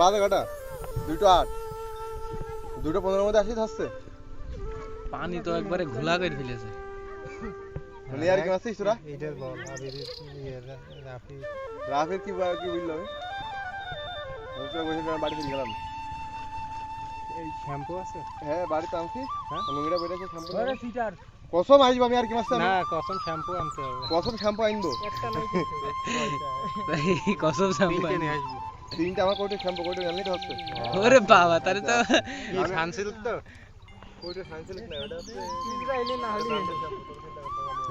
বাজে কটা দুটো আট। দুটো পনেরোর মধ্যে আসি ধরছে পানি তো একবারে ঘোলা করে ফেলেছে। মানে আর কি মারছিস তোরা? এইটার বল আবির ইয়ে রাফি। রাফের কি বা- কি বুঝলো আমি বসে বাড়ি গেলাম। এই শ্যাম্পু আছে? হ্যাঁ বাড়িতে আনছি। হ্যাঁ? নোংরা বেড়েছে শ্যাম্পু সিটার কসম আসব আমি আর কি মারছি না কসম শ্যাম্পু আনতে হবে। কসম শ্যাম্পু আনব। একটা নাই কসম নিয়ে আসবি। তিনটা আমার কোটে শ্যাম্পু কোটে জানলেই তো হচ্ছে। ওরে বাবা তারে তো সানসিল্ক তো। কোটে সানসিল্ক না ওটা তিনটা এলে না হলে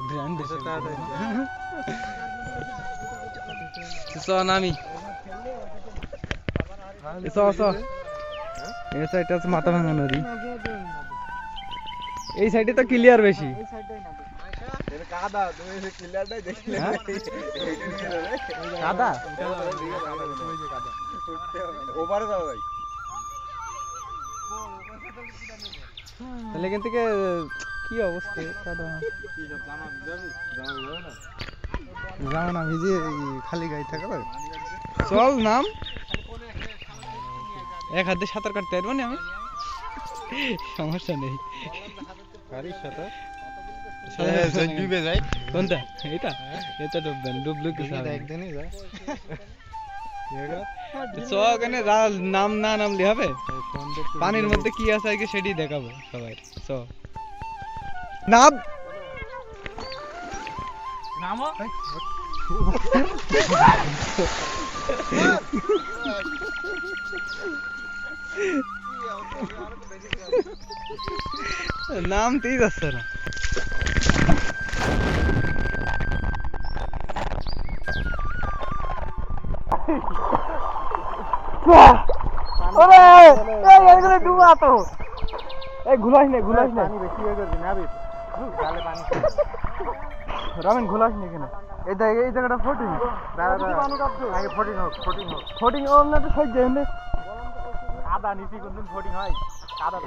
ব্র্যান্ড এটা তাড়াতাড়ি নামি। চ চ এই সাইডটা মাথা ভাঙা নদী এই সাইডে তো ক্লিয়ার বেশি। কাদা তুমি এই দেখলে। হ্যাঁ? কাদা? ওপারে ভাই। তাহলে এখান থেকে কি অবস্থা? কাদা। জামা ভিজাবি জামা ভিজাবে না ভিজে খালি গায়ে থাকবে চল নাম। এক হাতে সাঁতার কাটতে পারব না আমি? সমস্যা নেই। নেই। ডুবে যায় কোনটা? এটা? এটা ডুববেন ডুবলো কি একদিনই যায় চ যা- নাম না নামলে হবে? পানির মধ্যে কি আছে আগে সেটাই দেখাবো সবাই। চ। নাম? নামো নামতেই যাচ্ছে না। ওরে এই এখানে ডুবা তো। এই ঘুলাস না ঘুলাস না। বেশি হয়ে না গালে পানি রামেন ঘুলাস না এখানে। এই দেখ এই জায়গাটা দাঁড়া আগে ফোর্টিং হোক ফোর্টিং হোক। ফোর্টিং ওম না তো সহ্য এখানে কাদা নিচে কোনদিন ফোর্টিং হয়?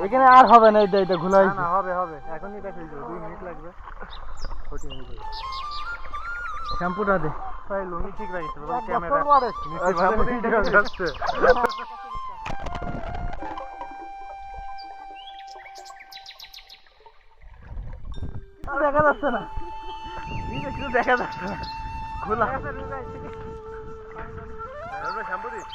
এখানে আর হবে না এই দেখ এটা ঘুলাই না হবে হবে। এখনই দেখে যাবে দুই মিনিট লাগবে। ফোর্টিং হয়ে শ্যাম্পুটা দে। ভাই লুঙ্গি ঠিক রাখিস ক্যামেরা। শ্যাম্পু দেখা যাচ্ছে দেখা যাচ্ছে না। কিছু দেখা যাচ্ছে না। খোলা শ্যাম্পু দিস।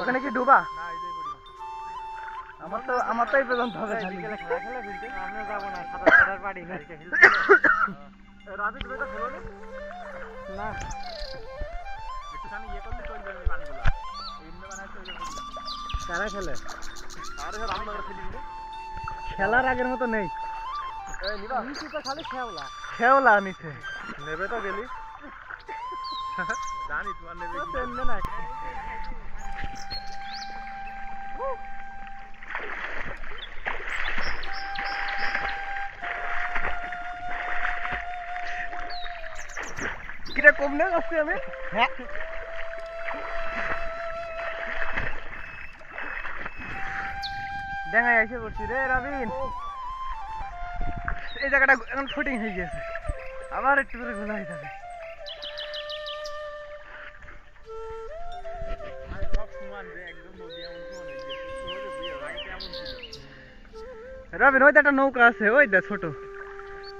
ওখানে কি ডুবা? এই আমার তো আমার তাই পর্যন্ত হবে আমরা যাব না সাঁতার সাঁতার পারি না রাতে তুমি তো খেলো না? একটুখানি ইয়ে করলে চলে পানিগুলো এমনি বানায় কারা খেলে আরে রামনগর খেলি খেলার আগের মতো নেই। এই তো খেওলা। খেওলা নিচে। নেবে তো গেলি। জানি তোমার নেবে না। কিটা কম না যাচ্ছি আমি? হ্যাঁ। দেখা এসে পড়ছি রে রাবিন। এই জায়গাটা এখন ফুটিং হয়ে গেছে আবার একটু করে ঘোলা হয়ে যাবে। রবিন ওই একটা নৌকা আছে ওই দা ছোট।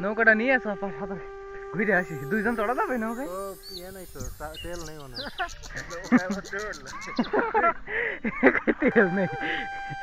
নৌকাটা নিয়ে আসো পা- পা- ঘুরে আসি। দুইজন চড়া যাবে নৌকায়? তেল নেই। তেল নেই?